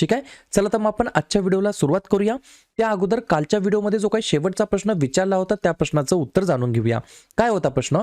ठीक आहे? चला तर मग आपण आजच्या व्हिडिओला सुरुवात करूया. त्या अगोदर कालच्या व्हिडिओमध्ये जो काही शेवटचा प्रश्न विचारला होता त्या प्रश्नाचं उत्तर जाणून घेऊया. काय होता प्रश्न?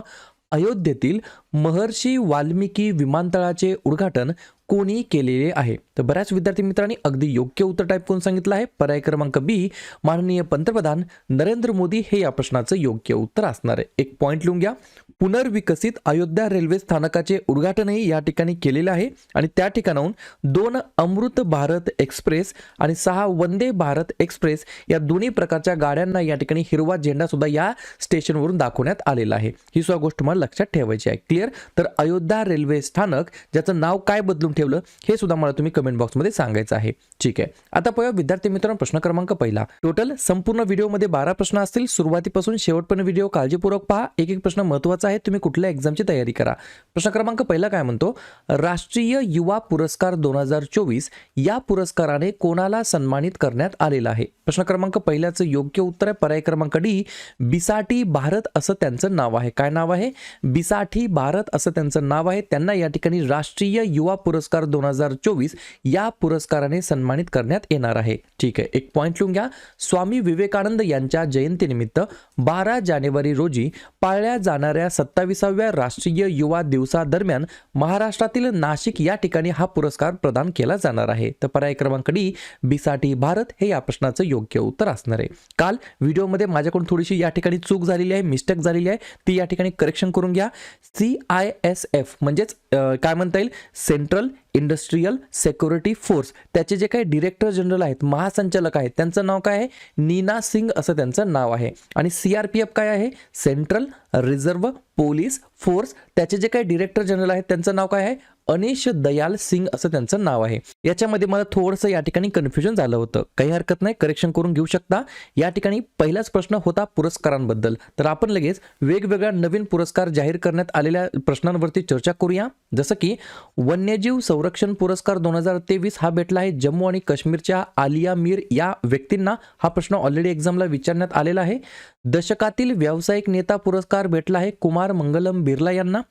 अयोध्येतील महर्षी वाल्मिकी विमानतळाचे उद्घाटन कोणी केलेले आहे. तर बऱ्याच विद्यार्थी मित्रांनी अगदी योग्य उत्तर टाईप करून सांगितलं आहे. पर्याय क्रमांक बी माननीय पंतप्रधान नरेंद्र मोदी हे या प्रश्नाचं योग्य उत्तर असणार आहे. एक पॉईंट लिहून घ्या. पुनर्विकसित अयोध्या रेल्वे स्थानकाचे उद्घाटनही या ठिकाणी केलेले आहे. आणि त्या ठिकाणाहून दोन अमृत भारत एक्सप्रेस आणि सहा वंदे भारत एक्सप्रेस या दोन्ही प्रकारच्या गाड्यांना या ठिकाणी हिरवा झेंडा सुद्धा या स्टेशनवरून दाखवण्यात आलेला आहे. ही सुद्धा गोष्ट मला लक्षात ठेवायची आहे. क्लिअर तर अयोध्या रेल्वे स्थानक ज्याचं नाव काय बदलून ठेवलं हे सुद्धा मला तुम्ही कमेंट बॉक्समध्ये सांगायचं आहे. ठीक आहे. आता पाहूया विद्यार्थी मित्रांनो प्रश्न क्रमांक पहिला. टोटल संपूर्ण व्हिडिओमध्ये बारा प्रश्न असतील. सुरुवातीपासून शेवटपर्यंत व्हिडिओ काळजीपूर्वक पहा. एक एक प्रश्न महत्त्वाचा आहे. तुम्ही कुठल्या एक्झामची तयारी करा. प्रश्न क्रमांक पहिला काय म्हणतो? राष्ट्रीय युवा पुरस्कार दोन हजार चोवीस या पुरस्काराने कोणाला सन्मानित करण्यात आलेला आहे? प्रश्न क्रमांक पहिल्याचं योग्य उत्तर आहे. पर्याय क्रमांक डी बिसाठी भारत असं त्यांचं नाव आहे. काय नाव आहे? बिसाठी भारत असं त्यांचं नाव आहे. त्यांना या ठिकाणी राष्ट्रीय युवा पुरस्कार दोन हजार चोवीस या पुरस्काराने सन्मानित करण्यात येणार आहे. ठीक आहे एक पॉईंट लिहून घ्या. स्वामी विवेकानंद यांच्या जयंतीनिमित्त बारा जानेवारी रोजी पाळल्या जाणाऱ्या सत्ताविसाव्या राष्ट्रीय युवा दिवसादरम्यान महाराष्ट्रातील नाशिक या ठिकाणी हा पुरस्कार प्रदान केला जाणार आहे. तर पर्याय क्रमांक डी बिसाठी भारत हे या प्रश्नाचं योग्य उत्तर असणार आहे. काल व्हिडिओमध्ये माझ्याकडून थोडीशी या ठिकाणी चूक झालेली आहे मिस्टेक झालेली आहे. ती या ठिकाणी करेक्शन करून घ्या. सी आय एस एफ म्हणजेच काय म्हणता येईल? सेंट्रल इंडस्ट्रीयल सेक्युरिटी फोर्स त्याचे जे काही डिरेक्टर जनरल आहेत महासंचालक आहेत त्यांचं नाव काय आहे? नीना सिंग असं त्यांचं नाव आहे. आणि सी आर पी एफ काय आहे? सेंट्रल रिझर्व्ह पोलीस फोर्स त्याचे जे काही डिरेक्टर जनरल आहेत त्यांचं नाव काय आहे? अनिश दयाल सिंग असं त्यांचं नाव आहे. याच्यामध्ये मला थोडंसं या ठिकाणी कन्फ्युजन झालं होतं. काही हरकत नाही करेक्शन करून घेऊ शकता. या ठिकाणी पहिलाच प्रश्न होता पुरस्कारांबद्दल. तर आपण लगेच वेगवेगळ्या नवीन पुरस्कार जाहीर करण्यात आलेल्या प्रश्नांवरती चर्चा करूया. जसं की वन्यजीव संरक्षण पुरस्कार दोन हजार तेवीस हा भेटला आहे जम्मू आणि काश्मीरच्या आलिया मीर या व्यक्तींना. हा प्रश्न ऑलरेडी एक्झामला विचारण्यात आलेला आहे. दशकातील व्यावसायिक नेता पुरस्कार भेटला आहे कुमार मंगलम बिर्ला यांना.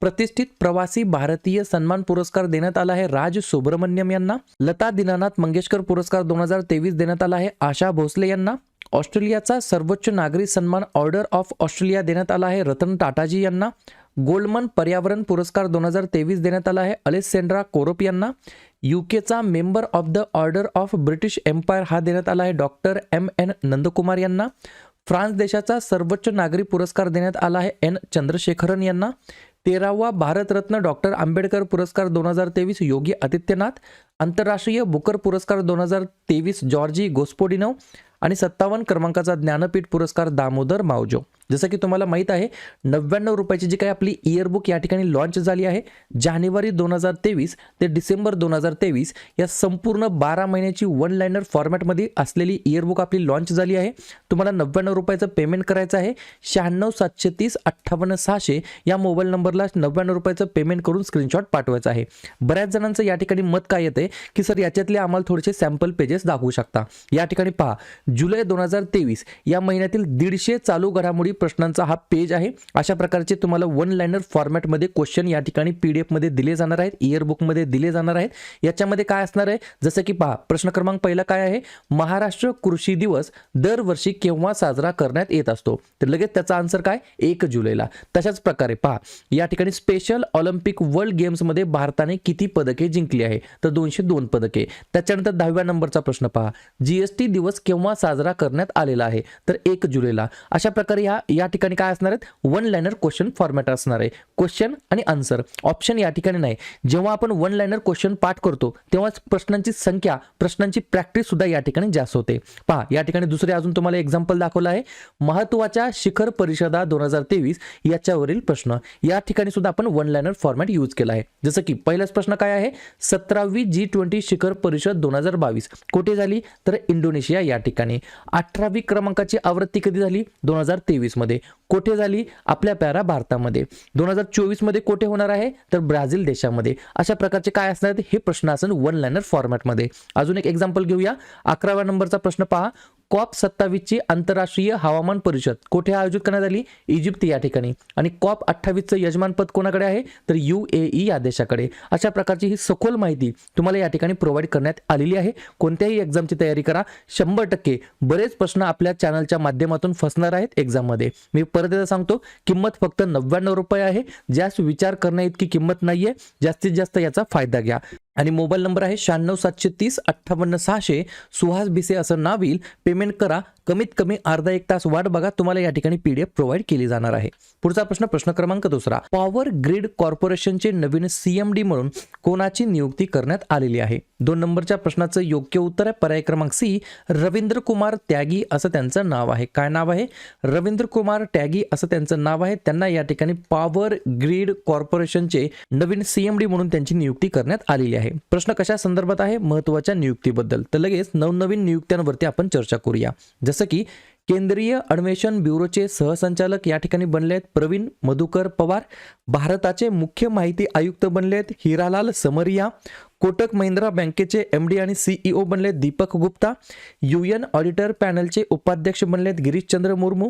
प्रतिष्ठित प्रवासी भारतीय सन्मान पुरस्कार देण्यात आला आहे. राज सुब्रमण्यम यांना. लता दीनानाथ मंगेशकर पुरस्कार दोन हज़ार तेवीस देण्यात आला आहे. आशा भोसले यांना. ऑस्ट्रेलियाचा सर्वोच्च नागरी सन्मान ऑर्डर ऑफ़ ऑस्ट्रेलिया देण्यात आला आहे. रतन टाटाजी यांना. गोल्डमन पर्यावरण पुरस्कार दोन हज़ार तेवीस देण्यात आला आहे. अलेसेंड्रा कोरोप यांना. युकेचा member of the order of British Empire हा देण्यात आला आहे. डॉक्टर एम एन नंदकुमार यांना. फ्रान्स देशाचा सर्वोच्च नागरी पुरस्कार देण्यात आला आहे. एन चंद्रशेखरन यांना. तेरावा भारतरत्न डॉक्टर आंबेडकर पुरस्कार दोन हजार तेवीस योगी आदित्यनाथ आंतरराष्ट्रीय बुकर पुरस्कार दोन हजार तेवीस जॉर्जी गोस्पोडिनव आणि सत्तावन्न क्रमांकाचा ज्ञानपीठ पुरस्कार दामोदर मावजो. जसं की तुम्हाला माहीत आहे नव्याण्णव रुपयाची जी काही आपली इयरबुक या ठिकाणी लॉन्च झाली आहे जानेवारी दोन हजार तेवीस ते डिसेंबर दोन हजार तेवीस या संपूर्ण बारा महिन्याची वन लाईनर फॉर्मॅटमध्ये असलेली इयरबुक आपली लॉन्च झाली आहे. तुम्हाला नव्याण्णव रुपयाचं पेमेंट करायचं आहे शहाण्णव सातशे तीस अठ्ठावन्न सहाशे या मोबाईल नंबरला नव्याण्णव रुपयाचं पेमेंट करून स्क्रीनशॉट पाठवायचं आहे. बऱ्याच जणांचं या ठिकाणी मत काय येते की सर याच्यातले आम्हाला थोडेसे सॅम्पल पेजेस दाखवू शकता. या ठिकाणी पहा जुलै दोन हजार तेवीस या महिन्यातील दीडशे चालू घडामोडी प्रश्नांचा हा पेज आहे. अशा प्रकारचे तुम्हाला वन लाईनर फॉर्मॅटमध्ये क्वेश्चन या ठिकाणी पी डी एफमध्ये दिले जाणार आहेत इयरबुकमध्ये दिले जाणार आहेत. याच्यामध्ये काय असणार आहे? जसं की पहा प्रश्न क्रमांक पहिला काय आहे? महाराष्ट्र कृषी दिवस दरवर्षी केव्हा साजरा करण्यात येत असतो? तर लगेच त्याचा आन्सर काय? एक जुलैला. तशाच प्रकारे पहा या ठिकाणी स्पेशल ऑलिम्पिक वर्ल्ड गेम्समध्ये भारताने किती पदके जिंकली आहे? तर दोनशे दोन पदके. त्याच्यानंतर दहाव्या नंबरचा प्रश्न पहा. जीएसटी दिवस केव्हा साजरा करण्यात आलेला आहे? तर एक जुलैला. अशा प्रकारे ह्या या ठिकाणी काय असणार आहेत? वन लाईनर क्वेश्चन फॉर्मॅट असणार आहे. क्वेश्चन आणि आन्सर ऑप्शन या ठिकाणी नाही. जेव्हा आपण वन लाईनर क्वेश्चन पाठ करतो तेव्हा प्रश्नांची संख्या प्रश्नांची प्रॅक्टिस सुद्धा या ठिकाणी जास्त होते. पहा या ठिकाणी दुसरे अजून तुम्हाला एक्झाम्पल दाखवलं आहे. महत्त्वाच्या शिखर परिषदा दोन हजार तेवीस याच्यावरील प्रश्न. या ठिकाणी सुद्धा आपण वन लाईनर फॉर्मॅट यूज केला आहे. जसं की पहिलाच प्रश्न काय आहे? सतरावी जी ट्वेंटी शिखर परिषद दोन हजार बावीस. कुठे झाली? तर इंडोनेशिया या ठिकाणी. अठरावी क्रमांकाची आवृत्ती कधी झाली? दोन हजार तेवीस. तेवीसमध्ये कोठे झाली? आपल्या प्यारा भारतामध्ये. दोन हजार चोवीसमध्ये कोठे होणार आहे? तर ब्राझील देशामध्ये. अशा प्रकारचे काय असणार आहेत? हे प्रश्न असेल वन लायनर फॉर्मॅटमध्ये अजून एक एक्झाम्पल घेऊया. अकराव्या नंबरचा प्रश्न पहा. कॉप सत्तावीसची आंतरराष्ट्रीय हवामान परिषद कोठे आयोजित करण्यात आली? इजिप्त या ठिकाणी. आणि कॉप अठ्ठावीसचं यजमानपद कोणाकडे आहे? तर यू ए ई या देशाकडे. अशा प्रकारची ही सखोल माहिती तुम्हाला या ठिकाणी प्रोव्हाइड करण्यात आलेली आहे. कोणत्याही एक्झामची तयारी करा. शंभर टक्के बरेच प्रश्न आपल्या चॅनलच्या माध्यमातून फसणार आहेत एक्झाममध्ये मी परत एकदा सांगतो किंमत फक्त नव्याण्णव रुपये आहे. जास्त विचार करण्या इतकी किंमत नाहीये. जास्तीत जास्त याचा फायदा घ्या. आणि मोबाईल नंबर आहे शहाण्णव सातशे तीस अठ्ठावन्न सहाशे. सुहास भिसे असं नाव येईल. पेमेंट करा. कमीत कमी अर्धा एक तास वाट बघा. तुम्हाला या ठिकाणी पीडीएफ प्रोव्हाइड केली जाणार आहे. पुढचा प्रश्न प्रश्न क्रमांक दुसरा. पॉवर ग्रीड कॉर्पोरेशनचे नवीन सीएमडी म्हणून कोणाची नियुक्ती करण्यात आलेली आहे? दोन नंबरच्या प्रश्नाचं योग्य उत्तर आहे. पर्याय क्रमांक सी. रवींद्र कुमार त्यागी असं त्यांचं नाव आहे. काय नाव आहे? रवींद्र कुमार त्यागी असं त्यांचं नाव आहे. त्यांना या ठिकाणी पॉवर ग्रीड कॉर्पोरेशनचे नवीन सीएमडी म्हणून त्यांची नियुक्ती करण्यात आलेली आहे. प्रश्न कशा संदर्भात आहे? महत्त्वाच्या नियुक्तीबद्दल. तर लगेच नवनवीन नियुक्त्यांवरती आपण चर्चा करूया. जसं की केंद्रीय अन्वेषण ब्युरोचे सहसंचालक या ठिकाणी बनले आहेत प्रवीण मधुकर पवार. भारताचे मुख्य माहिती आयुक्त बनले आहेत हिरालाल समरिया. कोटक महिंद्रा बँकेचे एम डी आणि सीईओ बनले दीपक गुप्ता यू एन ऑडिटर पॅनलचे उपाध्यक्ष बनलेत गिरीशचंद्र मुर्मू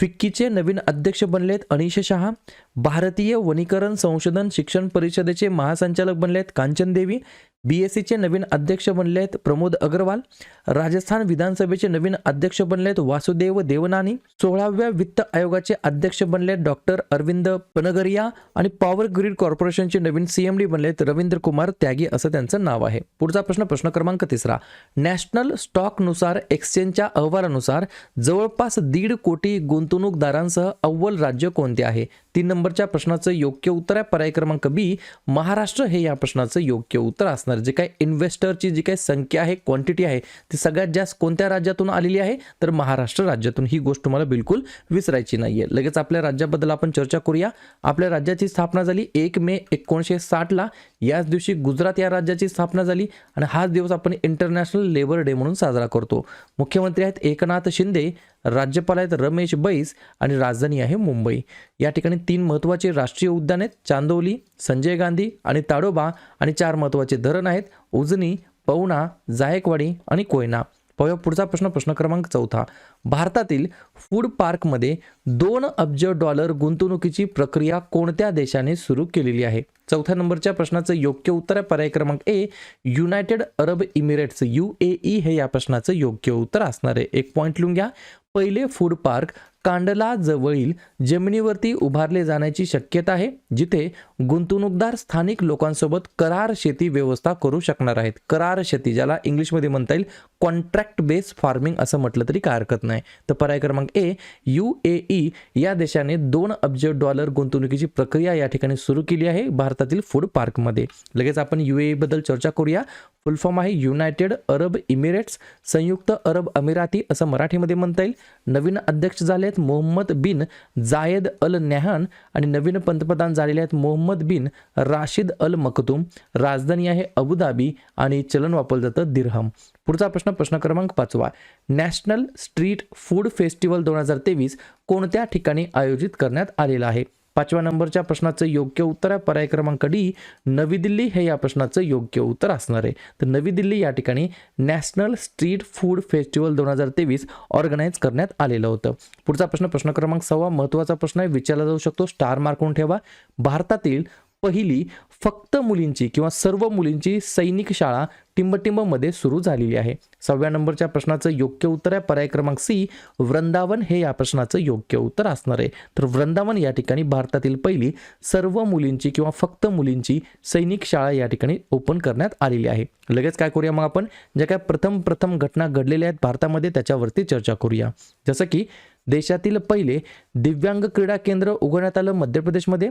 फिक्कीचे नवीन अध्यक्ष बनलेत अनिश शहा भारतीय वनीकरण संशोधन शिक्षण परिषदेचे महासंचालक बनलेत कांचन देवी बी एस सीचे नवीन अध्यक्ष बनलेत प्रमोद अग्रवाल राजस्थान विधानसभेचे नवीन अध्यक्ष बनलेत वासुदेव देवनानी सोळाव्या वित्त आयोगाचे अध्यक्ष बनलेत डॉक्टर अरविंद पनगरिया आणि पॉवर ग्रीड कॉर्पोरेशनचे नवीन सीएमडी बनलेत रवींद्र कुमार त्यागी असं त्यांचं नाव आहे. पुढचा प्रश्न प्रश्न क्रमांक तिसरा. नॅशनल स्टॉकनुसार एक्सचेंजच्या अहवालानुसार जवळपास दीड कोटी गुंतवणूकदारांसह अव्वल राज्य कोणते आहे? तीन नंबरच्या प्रश्नाचं योग्य उत्तर आहे पर्याय क्रमांक बी. महाराष्ट्र हे या प्रश्नाचं योग्य उत्तर असणार. जे काही इन्व्हेस्टरची जी काही संख्या आहे क्वांटिटी आहे ती सगळ्यात जास्त कोणत्या राज्यातून आलेली आहे? तर महाराष्ट्र राज्यातून. ही गोष्ट तुम्हाला बिलकुल विसरायची नाहीये. लगेच आपल्या राज्याबद्दल आपण चर्चा करूया. आपल्या राज्याची स्थापना झाली एक मे एकोणीसशे साठला. याच दिवशी गुजरात या राज्याची स्थापना झाली आणि हाच दिवस आपण इंटरनॅशनल लेबर डे म्हणून साजरा करतो. मुख्यमंत्री आहेत एकनाथ शिंदे राज्यपाल आहेत रमेश बैस आणि राजधानी आहे मुंबई. या ठिकाणी तीन महत्त्वाचे राष्ट्रीय उद्यान आहेत. चांदोली संजय गांधी आणि ताडोबा आणि चार महत्त्वाचे धरण आहेत. उजनी पवना जायकवाडी आणि कोयना. पाहूया पुढचा प्रश्न प्रश्न क्रमांक चौथा. भारतातील फूड पार्कमध्ये दोन अब्ज डॉलर गुंतवणुकीची प्रक्रिया कोणत्या देशाने सुरू केलेली आहे? चौथ्या नंबरच्या प्रश्नाचं योग्य उत्तर आहे पर्याय क्रमांक A United Arab Emirates U A E हे या प्रश्नाचं योग्य उत्तर असणार आहे. एक पॉईंट लिहून घ्या. पहिले फूड पार्क कांडला जवळील जमिनीवरती उभारले जाण्याची शक्यता आहे जिथे गुंतवणूकदार स्थानिक लोकांसोबत करार शेती व्यवस्था करू शकणार आहेत. करार शेती ज्याला इंग्लिशमध्ये म्हणता येईल कॉन्ट्रॅक्ट बेस फार्मिंग असं म्हटलं तरी काय हरकत नाही. तर पर्याय क्रमांक ए यू ए ई या देशाने दोन अब्ज डॉलर गुंतवणुकीची प्रक्रिया या ठिकाणी सुरू केली आहे भारतातील फूड पार्कमध्ये लगेच आपण यू ए बद्दल चर्चा करूया. फुल फॉर्म आहे युनायटेड अरब इमिरेट्स संयुक्त अरब अमिराती असं मराठीमध्ये म्हणता येईल. नवीन अध्यक्ष झाले आहेत मोहम्मद बिन जायद अल न्याहान आणि नवीन पंतप्रधान झालेले आहेत मोहम्मद बिन राशिद अल मखतूम. राजधानी आहे अबुधाबी आणि चलन वापरलं जातं दिरहम. पुढचा प्रश्न प्रश्न क्रमांक पाचवा. नॅशनल स्ट्रीट फूड फेस्टिवल दोन हजार तेवीस कोणत्या ठिकाणी आयोजित करण्यात आलेला आहे? पाचव्या नंबरच्या प्रश्नाचं योग्य उत्तर आहे पर्याय क्रमांक डी नवी दिल्ली हे या प्रश्नाचं योग्य उत्तर असणार आहे. तर नवी दिल्ली या ठिकाणी नॅशनल स्ट्रीट फूड फेस्टिवल दोन हजार तेवीस ऑर्गनाईज करण्यात आलेलं होतं. पुढचा प्रश्न प्रश्न क्रमांक सव्वा महत्त्वाचा प्रश्न आहे विचारला जाऊ शकतो स्टार मार्क ठेवा. भारतातील पहिली फक्त मुलींची किंवा सर्व मुलींची सैनिक शाळा टिंबटिंबमध्ये सुरू झालेली आहे. सहाव्या नंबरच्या प्रश्नाचं योग्य उत्तर आहे. पर्याय क्रमांक सी वृंदावन हे या प्रश्नाचं योग्य उत्तर असणार आहे. तर वृंदावन या ठिकाणी भारतातील पहिली सर्व मुलींची किंवा फक्त मुलींची सैनिक शाळा या ठिकाणी ओपन करण्यात आलेली आहे. लगेच काय करूया मग आपण? ज्या काय प्रथम प्रथम घटना घडलेल्या आहेत भारतामध्ये त्याच्यावरती चर्चा करूया. जसं की देशातील पहिले दिव्यांग क्रीडा केंद्र उघडण्यात आलं मध्य प्रदेशमध्ये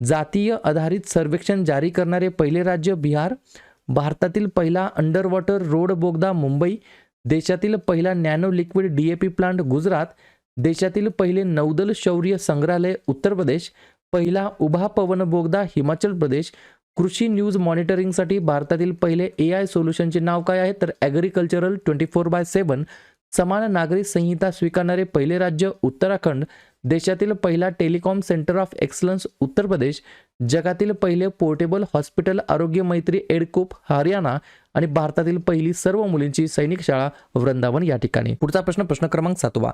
जातीय आधारित सर्वेक्षण जारी करणारे पहिले राज्य बिहार भारतातील पहिला अंडरवॉटर रोड बोगदा मुंबई देशातील पहिला nano liquid D A P plant Gujarat देशातील पहिले नौदल शौर्य संग्रहालय उत्तर प्रदेश पहिला उभा पवन बोगदा हिमाचल प्रदेश कृषी न्यूज मॉनिटरिंगसाठी भारतातील पहिले ए आय सोल्युशनचे नाव काय आहे? तर agricultural twenty four by seven समान नागरी संहिता स्वीकारणारे पहिले राज्य उत्तराखंड देशातील पहिला telecom centre of excellence Uttar Pradesh जगातील पहिले पोर्टेबल हॉस्पिटल आरोग्य मैत्री एडकोप हरियाणा आणि भारतातील पहिली सर्व मुलींची सैनिक शाळा वृंदावन या ठिकाणी. पुढचा प्रश्न प्रश्न क्रमांक सातवा.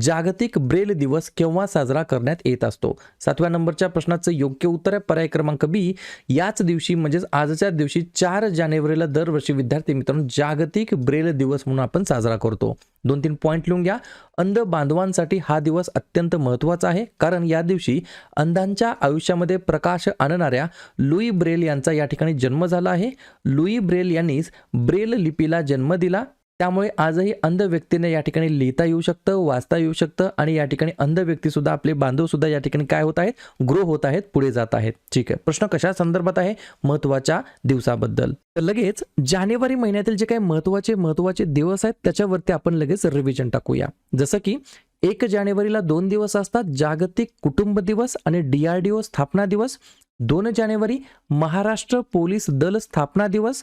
जागतिक ब्रेल दिवस केव्हा साजरा करण्यात येत असतो? सातव्या नंबरच्या प्रश्नाचं योग्य उत्तर आहे पर्याय क्रमांक बी. याच दिवशी म्हणजेच आजच्या दिवशी चार जानेवारीला दरवर्षी विद्यार्थी मित्रांनो जागतिक ब्रेल दिवस म्हणून आपण साजरा करतो. दोन तीन पॉईंट लिहून घ्या. अंध बांधवांसाठी हा दिवस अत्यंत महत्त्वाचा आहे कारण या दिवशी अंधांच्या आयुष्यामध्ये प्रकाश आणणाऱ्या लुई ब्रेल यांचा या ठिकाणी जन्म झाला आहे. लुई ब्रेल यांनीच ब्रेल लिपीला जन्म दिला. त्यामुळे आजही अंध व्यक्तीने या ठिकाणी लिहिता येऊ शकतं वाचता येऊ शकतं आणि या ठिकाणी अंध व्यक्ती सुद्धा आपले बांधव सुद्धा या ठिकाणी काय होत आहेत? ग्रो होत आहेत पुढे जात आहेत. ठीक आहे. प्रश्न कशा संदर्भात आहे? महत्त्वाच्या दिवसाबद्दल. तर लगेच जानेवारी महिन्यातील जे काही महत्त्वाचे महत्त्वाचे दिवस आहेत त्याच्यावरती आपण लगेच रिव्हिजन टाकूया. जसं की एक जानेवारीला दोन दिवस असतात जागतिक कुटुंब दिवस आणि डीआरडीओ स्थापना दिवस. दोन जानेवारी महाराष्ट्र पोलीस दल स्थापना दिवस.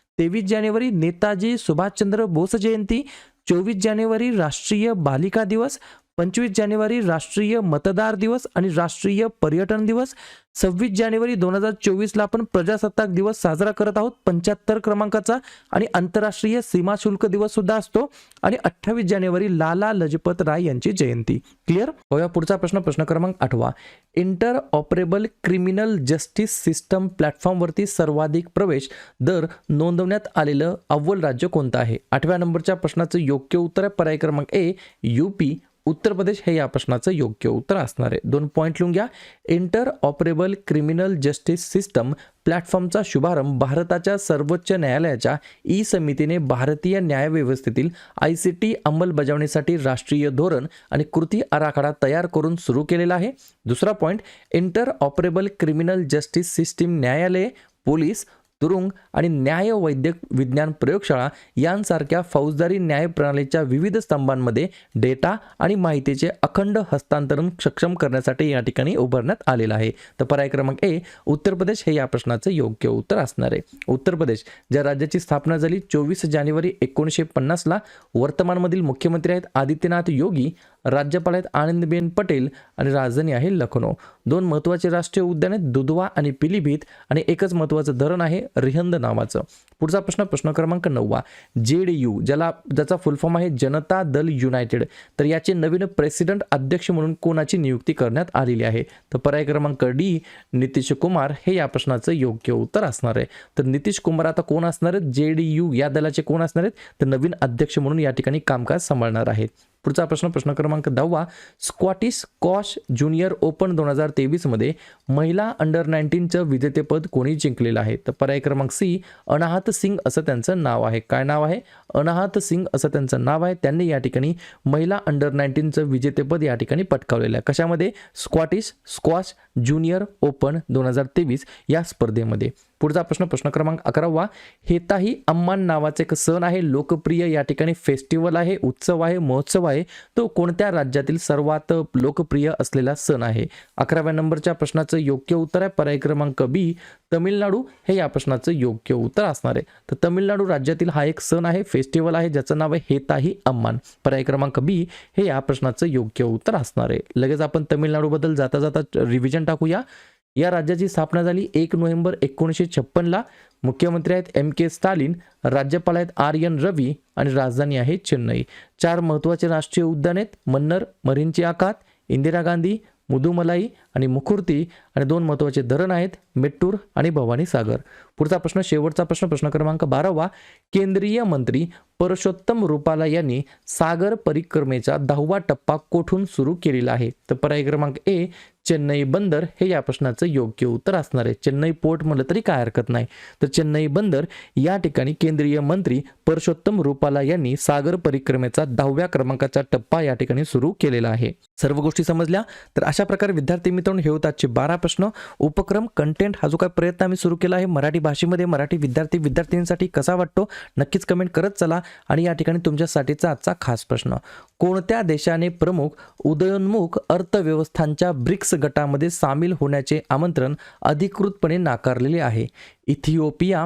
तेवीस जानेवारी नेताजी सुभाषचंद्र बोस जयंती चोवीस जानेवारी राष्ट्रीय बालिका दिवस पंचवीस जानेवारी राष्ट्रीय मतदार दिवस आणि राष्ट्रीय पर्यटन दिवस. सव्वीस जानेवारी दोन हजार चोवीसला आपण प्रजासत्ताक दिवस साजरा करत आहोत. पंच्याहत्तर क्रमांकाचा आणि आंतरराष्ट्रीय सीमा शुल्क दिवस सुद्धा असतो. आणि अठ्ठावीस जानेवारी लाला लजपत राय यांची जयंती. क्लिअर? होया पुढचा प्रश्न. प्रश्न क्रमांक आठवा. Interoperable criminal justice system प्लॅटफॉर्मवरती सर्वाधिक प्रवेश दर नोंदवण्यात आलेलं अव्वल राज्य कोणतं आहे? आठव्या नंबरच्या प्रश्नाचं योग्य उत्तर आहे. पर्याय क्रमांक ए यूपी उत्तर प्रदेश हे या प्रश्नाचं योग्य उत्तर असणार आहे. दोन पॉईंट लिहून घ्या. Interoperable criminal justice system प्लॅटफॉर्मचा शुभारंभ भारताच्या सर्वोच्च न्यायालयाच्या ई समितीने भारतीय न्यायव्यवस्थेतील आय सी टी अंमलबजावणीसाठी राष्ट्रीय धोरण आणि कृती आराखडा तयार करून सुरू केलेला आहे. दुसरा point interoperable criminal justice system न्यायालये पोलीस तुरुंग आणि न्याय वैद्यक विज्ञान प्रयोगशाळा यांसारख्या फौजदारी न्याय प्रणालीच्या विविध स्तंभांमध्ये डेटा आणि माहितीचे अखंड हस्तांतरण सक्षम करण्यासाठी या ठिकाणी उभारण्यात आलेलं आहे. तर पर्याय क्रमांक ए उत्तर प्रदेश हे या प्रश्नाचं योग्य उत्तर असणार आहे. उत्तर प्रदेश ज्या राज्याची स्थापना झाली चोवीस जानेवारी एकोणीसशे पन्नासला वर्तमानमधील मुख्यमंत्री आहेत आदित्यनाथ योगी राज्यपाल आहेत आनंदीबेन पटेल आणि राजधानी आहे लखनौ. दोन महत्त्वाचे राष्ट्रीय उद्यान आहेत दुधवा आणि पिलीभीत आणि एकच महत्त्वाचं धरण आहे रिहंद नावाचं. पुढचा प्रश्न प्रश्न क्रमांक नववा. जे डी यू ज्याला ज्याचा फुलफॉर्म आहे जनता दल युनायटेड तर याचे नवीन प्रेसिडेंट अध्यक्ष म्हणून कोणाची नियुक्ती करण्यात आलेली आहे? तर पर्याय क्रमांक डी नितीश कुमार. हे या प्रश्नाचं योग्य उत्तर असणार आहे. तर नितीश कुमार आता कोण असणार आहेत? जे डी यू या दलाचे कोण असणार आहेत? तर नवीन अध्यक्ष म्हणून या ठिकाणी कामकाज सांभाळणार आहेत. पुढचा प्रश्न प्रश्न क्रमांक दहावा. स्कॉटिश कॉश ज्युनियर ओपन दोन हजार तेवीसमध्ये महिला अंडर नाईन्टीनचं विजेतेपद कोणी जिंकलेलं आहे? तर पर्याय क्रमांक सी अनाहत सिंग असं त्यांचं नाव आहे. काय नाव आहे? अनाहत सिंग असं त्यांचं नाव आहे. त्यांनी या ठिकाणी महिला अंडर नाईन्टीनचं विजेतेपद या ठिकाणी पटकावलेलं आहे. कशामध्ये? स्कॉटिश स्क्वॉश ज्युनियर ओपन दोन हजार तेवीस या स्पर्धेमध्ये. पुढचा प्रश्न प्रश्न क्रमांक अकरावा. हेताही अम्मान नावाचे एक सण आहे लोकप्रिय या ठिकाणी फेस्टिवल आहे उत्सव आहे महोत्सव आहे. तो कोणत्या राज्यातील सर्वात लोकप्रिय असलेला सण आहे? अकराव्या नंबरच्या प्रश्नाचं योग्य उत्तर आहे पर्याय क्रमांक बी तमिळनाडू. हे या प्रश्नाचं योग्य उत्तर असणार आहे. तर तमिळनाडू राज्यातील हा एक सण आहे फेस्टिवल आहे ज्याचं नाव आहे हेताही अम्मान. पर्याय क्रमांक बी हे या प्रश्नाचं योग्य उत्तर असणार आहे. लगेच आपण तमिळनाडूबद्दल जाता जाता रिव्हिजन टाकूया. या राज्याची स्थापना झाली एक नोव्हेंबर एकोणीसशे छप्पनला. मुख्यमंत्री आहेत एम के स्टालिन राज्यपाल आहेत आर एन रवी आणि राजधानी आहे चेन्नई. चार महत्त्वाचे राष्ट्रीय उद्यान आहेत मन्नर मरीनची आखात इंदिरा गांधी मुदुमलाई आणि मुखुर्ती आणि दोन महत्त्वाचे धरण आहेत मेट्टूर आणि भवानी सागर. पुढचा प्रश्न शेवटचा प्रश्न प्रश्न क्रमांक बारावा. केंद्रीय मंत्री परषोत्तम रुपाला यांनी सागर परिक्रमेचा दहावा टप्पा कोठून सुरू केलेला आहे? तर पर्याय क्रमांक ए चेन्नई बंदर हे या प्रश्नाचं योग्य उत्तर असणार आहे. चेन्नई पोर्ट म्हटलं तरी काय हरकत नाही. तर चेन्नई बंदर या ठिकाणी केंद्रीय मंत्री परषोत्तम रुपाला यांनी सागर परिक्रमेचा दहाव्या क्रमांकाचा टप्पा या ठिकाणी सुरू केलेला आहे. सर्व गोष्टी समजल्या? तर अशा प्रकारे विद्यार्थी मित्रांनो हे होताचे बारा प्रश्न. उपक्रम कंटेंट हा जो काय प्रयत्न आम्ही सुरू केला आहे मराठी भाषेमध्ये मराठी विद्यार्थी विद्यार्थिनींसाठी कसा वाटतो? नक्कीच कमेंट करत चला. आणि या ठिकाणी तुमच्यासाठीचा आजचा खास प्रश्न. कोणत्या देशाने प्रमुख उदयोन्मुख अर्थव्यवस्थांच्या ब्रिक्स गटामध्ये सामील होण्याचे आमंत्रण अधिकृतपणे नाकारलेले आहे? इथिओपिया